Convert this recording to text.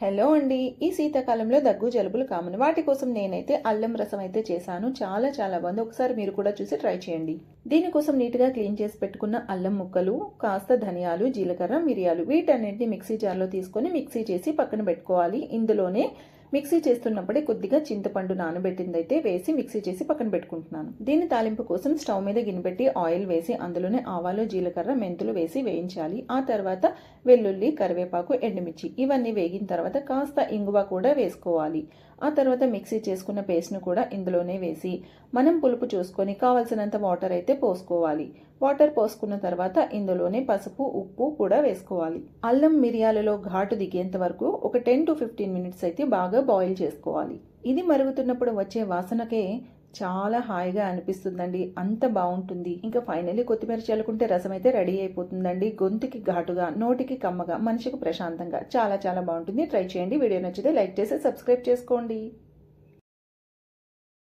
Hello అండి. ఈ శీతాకాలంలో దగ్గు జలుబులు కామన్. వాటి కోసం నేనైతే అల్లం రసం అయితే చేశాను. చాలా చాలా బాగుంది. ఒకసారి మీరు కూడా చూసి ట్రై చేయండి. దీనికోసం నీట్గా క్లీన్ చేసి పెట్టుకున్న అల్లం ముక్కలు కాస్త ధనియాలు జీలకర్ర మిరియాలు వీటన్నిటిని మిక్సీ జార్లో తీసుకొని మిక్సీ చేసి పక్కన పెట్టుకోవాలి. ఇందులోనే మిక్సీ చేస్తున్నప్పుడే కొద్దిగా చింతపండు నానబెట్టింది అయితే వేసి మిక్సీ చేసి పక్కన పెట్టుకుంటున్నాను. దీని తాలింపు కోసం స్టవ్ మీద గిన్నెపెట్టి ఆయిల్ వేసి అందులోనే ఆవాలు జీలకర్ర మెంతులు వేసి వేయించాలి. ఆ తర్వాత వెల్లుల్లి కరివేపాకు ఎండుమిర్చి ఇవన్నీ వేగిన తర్వాత కాస్త ఇంగువ కూడా వేసుకోవాలి. ఆ తర్వాత మిక్సీ చేసుకున్న పేస్ట్ను కూడా ఇందులోనే వేసి మనం పులుపు చూసుకొని కావలసినంత వాటర్ అయితే పోసుకోవాలి. వాటర్ పోసుకున్న తర్వాత ఇందులోనే పసుపు ఉప్పు కూడా వేసుకోవాలి. అల్లం మిరియాలలో ఘాటు దిగేంత వరకు ఒక టెన్ టు ఫిఫ్టీన్ మినిట్స్ అయితే బాగా బాయిల్ చేసుకోవాలి. ఇది మరుగుతున్నప్పుడు వచ్చే వాసనకే చాలా హాయిగా అనిపిస్తుందండి. అంత బాగుంటుంది ఇంకా ఫైనల్లీ కొత్తిమీర చల్లుకుంటే రసం అయితే రెడీ అయిపోతుందండి. గొంతుకి ఘాటుగా నోటికి కమ్మగా మనిషికి ప్రశాంతంగా చాలా చాలా బాగుంటుంది ట్రై చేయండి. వీడియో నచ్చితే లైక్ చేసి సబ్స్క్రైబ్ చేసుకోండి.